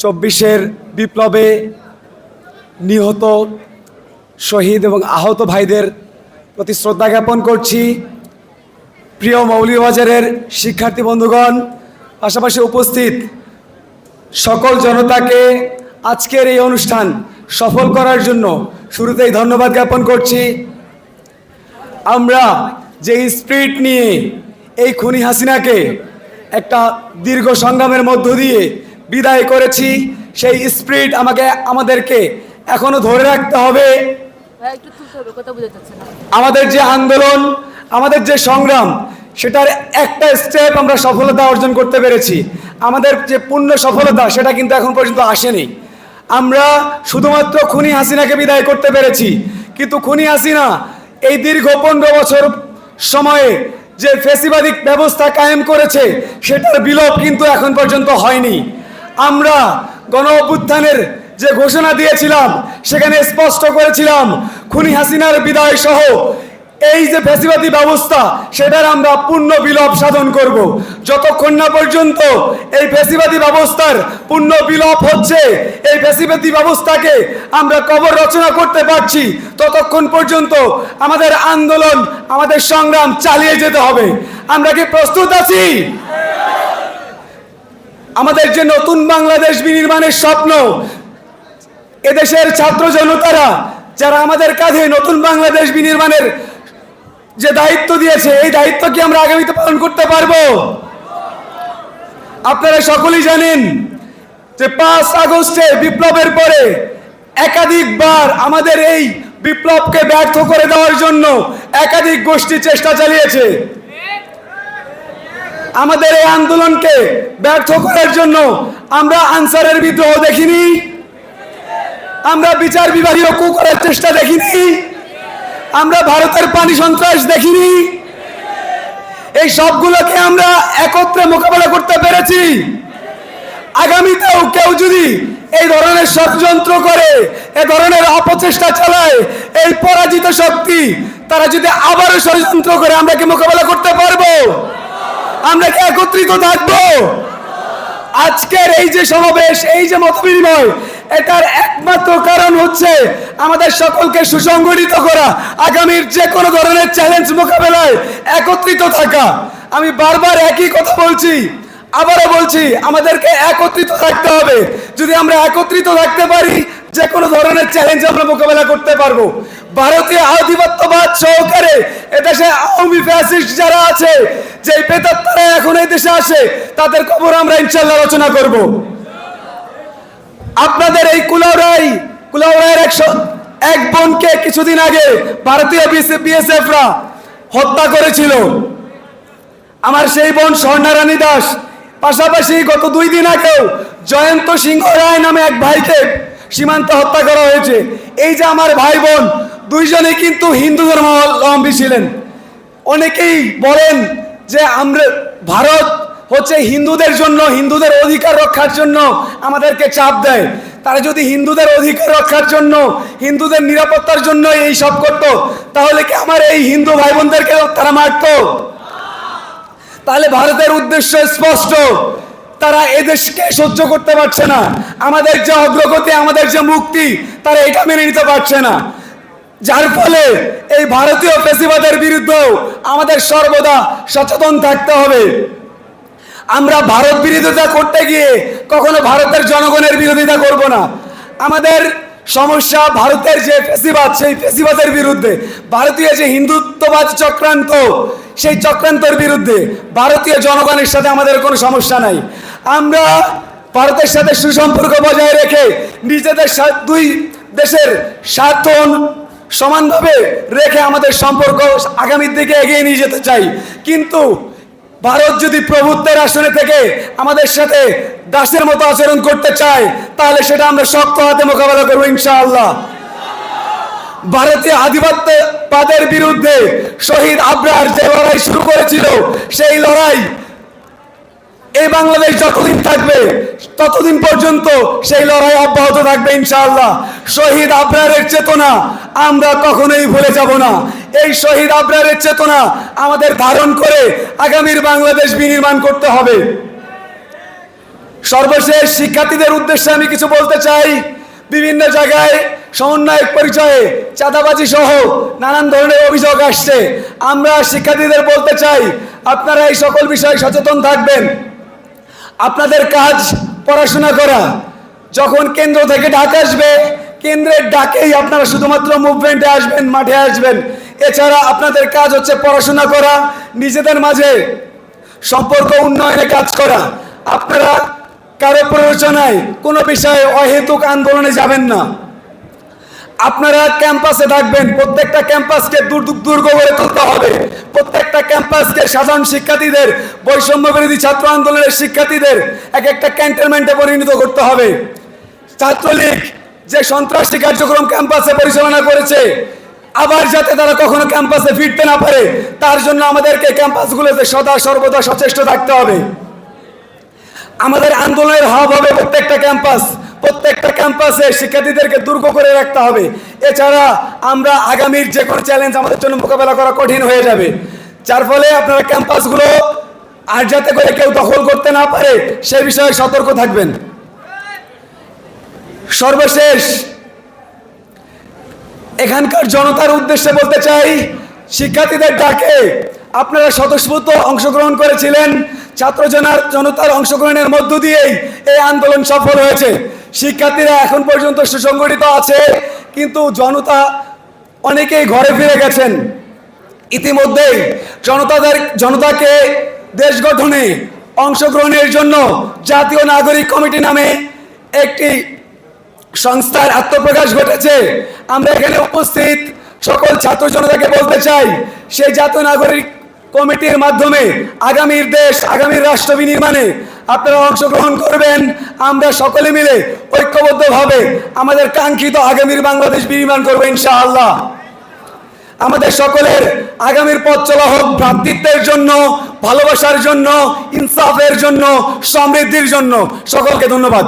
চব্বিশের বিপ্লবে নিহত শহীদ এবং আহত ভাইদের প্রতি শ্রদ্ধা জ্ঞাপন করছি। প্রিয় মৌলভীবাজারের শিক্ষার্থী বন্ধুগণ, পাশাপাশি উপস্থিত সকল জনতাকে আজকের এই অনুষ্ঠান সফল করার জন্য শুরুতেই ধন্যবাদ জ্ঞাপন করছি। আমরা যে স্পিরিট নিয়ে এই খুনি হাসিনাকে একটা দীর্ঘ সংগ্রামের মধ্য দিয়ে বিদায় করেছি। সেই স্পিরিট আমাকে আমাদেরকে এখনও ধরে রাখতে হবে। আমাদের যে আন্দোলন আমাদের যে সংগ্রাম সেটার একটা স্টেপ আমরা সফলতা অর্জন করতে পেরেছি। আমাদের যে পূর্ণ সফলতা সেটা কিন্তু এখন পর্যন্ত আসেনি। আমরা শুধুমাত্র খুনি হাসিনাকে বিদায় করতে পেরেছি। কিন্তু খুনি হাসিনা এই দীর্ঘ পনেরো বছর সময়ে যে ফেসিবাদিক ব্যবস্থা কায়েম করেছে সেটার বিলোপ কিন্তু এখন পর্যন্ত হয়নি। আমরা গণ অভ্যুত্থানের যে ঘোষণা দিয়েছিলাম, সেখানে স্পষ্ট করেছিলাম, খুনি হাসিনার বিদায় সহ এই যে ফেসিবাদী ব্যবস্থা, সেটার আমরা পূর্ণ বিলোপ সাধন করব। যতক্ষণ না পর্যন্ত এই ফেসিবাদী ব্যবস্থার পূর্ণ বিলোপ হচ্ছে, এই ফ্যাসিবাদী ব্যবস্থাকে আমরা কবর রচনা করতে পারছি, ততক্ষণ পর্যন্ত আমাদের আন্দোলন, আমাদের সংগ্রাম চালিয়ে যেতে হবে। আমরা কি প্রস্তুত আছি? আমাদের যে নতুন বাংলাদেশ বিনির্মাণের স্বপ্ন, এদেশের ছাত্র জনতারা, যারা আমাদের কাঁধে নতুন বাংলাদেশ বিনির্মাণের যে দায়িত্ব দিয়েছে, এই দায়িত্ব কি আমরা আগামীতে পালন করতে পারব? আপনারা সকলেই জানেন যে পাঁচ আগস্টে বিপ্লবের পরে একাধিকবার আমাদের এই বিপ্লবকে ব্যর্থ করে দেওয়ার জন্য একাধিক গোষ্ঠী চেষ্টা চালিয়েছে। আমাদের এই আন্দোলনকে ব্যর্থ করার জন্য আমরা আনসারের বিদ্রোহ দেখিনি। আমরা বিচার বিভাগীয় কু করার চেষ্টা দেখিনি। আমরা ভারতের পানি সন্ত্রাস দেখিনি। এই সবগুলোকে আমরা একত্রে মোকাবেলা করতে পেরেছি। আগামীতেও কেউ যদি এই ধরনের ষড়যন্ত্র করে, এ ধরনের অপচেষ্টা চালায়, এই পরাজিত শক্তি, তারা যদি আবারও ষড়যন্ত্র করে, আমরা কি মোকাবেলা করতে পারব? আমরা কি একত্রিত থাকব? আজকের এই যে সমাবেশ, এই যে মত বিনিময়, এটার একমাত্র কারণ হচ্ছে আমাদের সকলকে সুসংগঠিত করা, আগামীর যে কোনো ধরনের চ্যালেঞ্জ মোকাবেলায় একত্রিত থাকা। আমি বারবার একই কথা বলছি, আবারও বলছি, আমাদেরকে একত্রিত থাকতে হবে। যদি আমরা একত্রিত থাকতে পারি যে কোনো ধরনের চ্যালেঞ্জ আমরা মোকাবেলা করতে পারব। ভারতীয় আধিপত্যবাদ সহকারে এদেশে আওয়ামী ফ্যাসিস্ট যারা আছে যে পেতাত্তারা এখন এই দেশে আসে, তাদের খবর আমরা ইনশাল্লাহ রচনা করব। আপনাদের এই কুলাউড়াই, কুলাউড়াইয়ের একশো এক বোনকে কিছুদিন আগে ভারতীয় বিএসএফরা হত্যা করেছিল। আমার সেই বোন স্বর্ণারানী দাস, পাশাপাশি গত দুই দিন আগেও জয়ন্ত সিংহ রায় নামে এক ভাইকে সীমান্তে হত্যা করা হয়েছে। এই যে আমার ভাই বোন দুইজনে কিন্তু হিন্দু ধর্মাবলম্বী ছিলেন। অনেকেই বলেন যে আমরা ভারত হচ্ছে হিন্দুদের জন্য, হিন্দুদের অধিকার রক্ষার জন্য আমাদেরকে চাপ দেয়। তারা যদি হিন্দুদের অধিকার রক্ষার জন্য, হিন্দুদের নিরাপত্তার জন্য এই সব করতো, তাহলে কি আমার এই হিন্দু ভাই বোনদেরকে তারা মারতো? তাহলে ভারতের উদ্দেশ্য স্পষ্ট। তারা এদেশকে সহ্য করতে পারছে না। আমাদের যে অগ্রগতি, আমাদের যে মুক্তি, তারা এটা মেনে নিতে পারছে না। যার ফলে এই ভারতীয় ফেসিবাদের বিরুদ্ধেও আমাদের সর্বদা সচেতন থাকতে হবে। আমরা ভারত বিরোধিতা করতে গিয়ে কখনো ভারতের জনগণের বিরোধিতা করব না। আমাদের সমস্যা ভারতের যে ফেসিবাদ, সেই ফেসিবাদের বিরুদ্ধে, ভারতীয় যে হিন্দুত্ববাদ চক্রান্ত, সেই চক্রান্তের বিরুদ্ধে ভারতীয় জনগণের সাথে আমাদের কোনো সমস্যা নাই। আমরা ভারতের সাথে সুসম্পর্ক বজায় রেখে নিজেদের দুই দেশের স্বার্থ সমানভাবে রেখে আমাদের সম্পর্ক আগামীর দিকে এগিয়ে নিয়ে যেতে চাই। কিন্তু ভারত যদি প্রভুত্বের আসনে থেকে আমাদের সাথে দাসের মতো আচরণ করতে চায়, তাহলে সেটা আমরা শক্ত হাতে মোকাবেলা করব ইনশাআল্লাহ। ভারতীয় আধিপত্যবাদের বিরুদ্ধে শহীদ আবরার যে লড়াই শুরু করেছিল, সেই লড়াই এই বাংলাদেশ যতদিন থাকবে, ততদিন পর্যন্ত সেই লড়াই অব্যাহত থাকবে ইনশাআল্লাহ। শহীদ আবরারের চেতনা আমরা কখনোই ভুলে যাব না। এই শহীদ আবরারের চেতনা আমাদের ধারণ করে আগামীর বাংলাদেশ বিনির্মাণ করতে হবে। সর্বশেষ শিক্ষার্থীদের উদ্দেশ্যে আমি কিছু বলতে চাই। বিভিন্ন জায়গায় সমন্বয়ক পরিচয়ে চাঁদাবাজি সহ নানান ধরনের অভিযোগ আসছে। আমরা শিক্ষার্থীদের বলতে চাই, আপনারা এই সকল বিষয়ে সচেতন থাকবেন। আপনাদের কাজ পড়াশোনা করা। যখন কেন্দ্র থেকে ডাক আসবে, কেন্দ্রের ডাকেই আপনারা শুধুমাত্র মুভমেন্টে আসবেন, মাঠে আসবেন। এছাড়া আপনাদের কাজ হচ্ছে পড়াশোনা করা, নিজেদের মাঝে সম্পর্ক উন্নয়নে কাজ করা। আপনারা কারও প্ররোচনায়, কোনো বিষয়ে অহেতুক আন্দোলনে যাবেন না। আপনারা ক্যাম্পাসে থাকবেন, প্রত্যেকটা ক্যাম্পাসকে দুর্গ করে তুলতে হবে। প্রত্যেকটা ক্যাম্পাসকে সাধারণ শিক্ষার্থীদের, বৈষম্য বিরোধী ছাত্র আন্দোলনের শিক্ষার্থীদের এক একটা ক্যান্টনমেন্টে পরিণত করতে হবে। ছাত্রলীগ যে সন্ত্রাসী কার্যক্রম ক্যাম্পাসে পরিচালনা করেছে, আবার যাতে তারা কখনো ক্যাম্পাসে ফিরতে না পারে, তার জন্য আমাদেরকে ক্যাম্পাসগুলোতে সদা, সর্বদা সচেষ্ট থাকতে হবে। আমাদের আন্দোলনের হাব হবে প্রত্যেকটা ক্যাম্পাস। প্রত্যেকটা ক্যাম্পাসে শিক্ষার্থীদেরকে দুর্গ করে রাখতে হবে। এছাড়া আমরা আগামীর যে কোনো চ্যালেঞ্জ আমাদের জন্য মোকাবেলা করা কঠিন হয়ে যাবে। যার ফলে আপনারা ক্যাম্পাসগুলো আর যাতে করে কেউ দখল করতে না পারে, সে বিষয়ে সতর্ক থাকবেন। সর্বশেষ, এখানকার জনতার উদ্দেশ্যে বলতে চাই, শিক্ষার্থীদের ডাকে। আপনারা স্বতঃস্ফূর্ত অংশগ্রহণ করেছিলেন। ছাত্র জনার জনতার অংশগ্রহণের মধ্য দিয়েই এই আন্দোলন সফল হয়েছে। শিক্ষার্থীরা এখন পর্যন্ত সুসংগঠিত আছে, কিন্তু জনতা অনেকেই ঘরে ফিরে গেছেন। ইতিমধ্যেই জনতাদের, জনতাকে দেশ গঠনে অংশগ্রহণের জন্য জাতীয় নাগরিক কমিটি নামে একটি সংস্থার আত্মপ্রকাশ ঘটেছে। আমরা এখানে উপস্থিত সকল ছাত্র জনতাকে বলতে চাই, সেই জাতীয় নাগরিক কমিটির মাধ্যমে আগামীর দেশ, আগামীর রাষ্ট্র বিনির্মাণে আপনারা অংশগ্রহণ করবেন। আমরা সকলে মিলে ঐক্যবদ্ধভাবে আমাদের কাঙ্ক্ষিত আগামীর বাংলাদেশ বিনির্মাণ করব ইনশাআল্লাহ। আমাদের সকলের আগামীর পথ চলা হোক, ভ্রাতৃত্বের জন্য, ভালোবাসার জন্য, ইনসাফের জন্য, সমৃদ্ধির জন্য। সকলকে ধন্যবাদ।